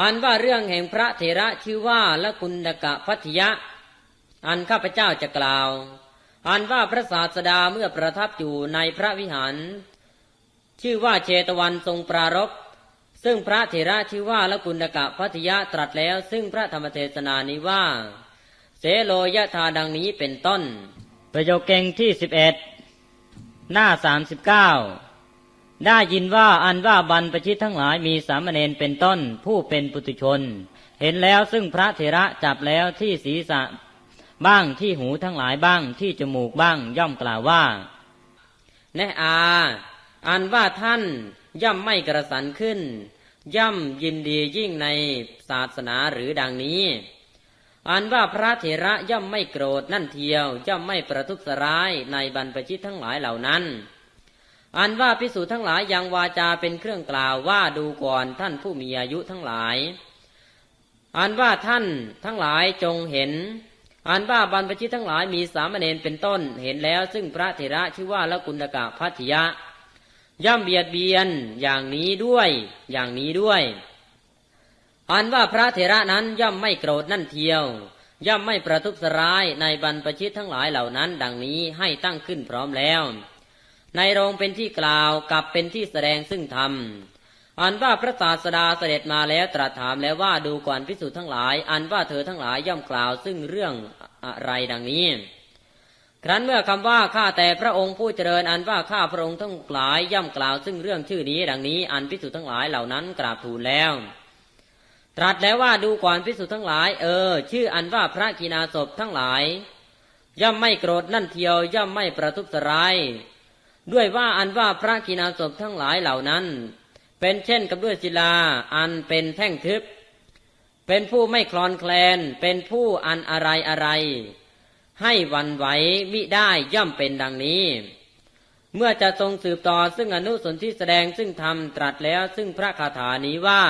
อันว่าเรื่องแห่งพระเถระชื่อว่าละกุณกะพัทยะ อันข้าพเจ้าจะกล่าว อันว่าพระศาสดาเมื่อประทับอยู่ในพระวิหาร ชื่อว่าเชตวันทรงปรารภซึ่งพระเถระชื่อว่าละกุณกะพัทยะตรัสแล้ว ซึ่งพระธรรมเทศนานี้ว่า เสโลยะธาดังนี้เป็นต้น ประโยคเก่งที่สิบเอ็ดหน้าสามสิบเก้า ได้ยินว่าอันว่าบรรพชิตทั้งหลายมีสามเณรเป็นต้นผู้เป็นปุตุชน เห็นแล้วซึ่งพระเถระจับแล้วที่ศีรษะบ้างที่หูทั้งหลายบ้างที่จมูกบ้างย่อมกล่าวว่า แนอาอันว่าท่านย่อมไม่กระสันขึ้น ย่อมยินดียิ่งในศาสนาหรือดังนี้ อันว่าพระเถระย่อมไม่โกรธนั่นเทียว ย่อมไม่ประทุษร้ายในบรรพชิตทั้งหลายเหล่านั้น อันว่าพิสูจน์ทั้งหลายยังวาจาเป็นเครื่องกล่าวว่าดูก่อนท่านผู้มีอายุทั้งหลาย อันว่าท่านทั้งหลายจงเห็น อันว่าบรรพชิตทั้งหลายมีสามเณรเป็นต้นเห็นแล้ว ซึ่งพระเถระชื่อว่าละกุณกะพัทยะ ย่อมเบียดเบียนอย่างนี้ด้วย อย่างนี้ด้วย อันว่าพระเถระนั้นย่อมไม่โกรธนั่นเทียว ย่อมไม่ประทุษร้ายในบรรพชิตทั้งหลายเหล่านั้น ดังนี้ให้ตั้งขึ้นพร้อมแล้ว ในโรงเป็นที่กล่าวกับเป็นที่แสดงซึ่งธรรม อันว่าพระศาสดาเสด็จมาแล้วตรัสถามแล้วว่าดูก่อนพิสูจน์ทั้งหลาย อันว่าเธอทั้งหลายย่อมกล่าวซึ่งเรื่องอะไรดังนี้ ครั้นเมื่อคำว่าข้าแต่พระองค์ผู้เจริญ อันว่าข้าพระองค์ทั้งหลายย่อมกล่าวซึ่งเรื่องชื่อนี้ ดังนี้ อันพิสูจน์ทั้งหลายเหล่านั้นกราบทูลแล้วตรัสแล้วว่าดูก่อนพิสูจน์ทั้งหลาย เออ ชื่ออันว่าพระกีนาศพทั้งหลาย ย่อมไม่โกรธนั่นเทียวย่อมไม่ประทุษร้าย ด้วยว่าอันว่าพระกีนาศพทั้งหลายเหล่านั้น เป็นเช่นกับด้วยศิลาอันเป็นแท่งทึบ เป็นผู้ไม่คลอนแคลน เป็นผู้อันอะไรอะไร ให้วันไหวมิได้ย่อมเป็นดังนี้ เมื่อจะทรงสืบต่อซึ่งอนุสนที่แสดงซึ่งธรรมตรัสแล้วซึ่งพระคาถานี้ว่า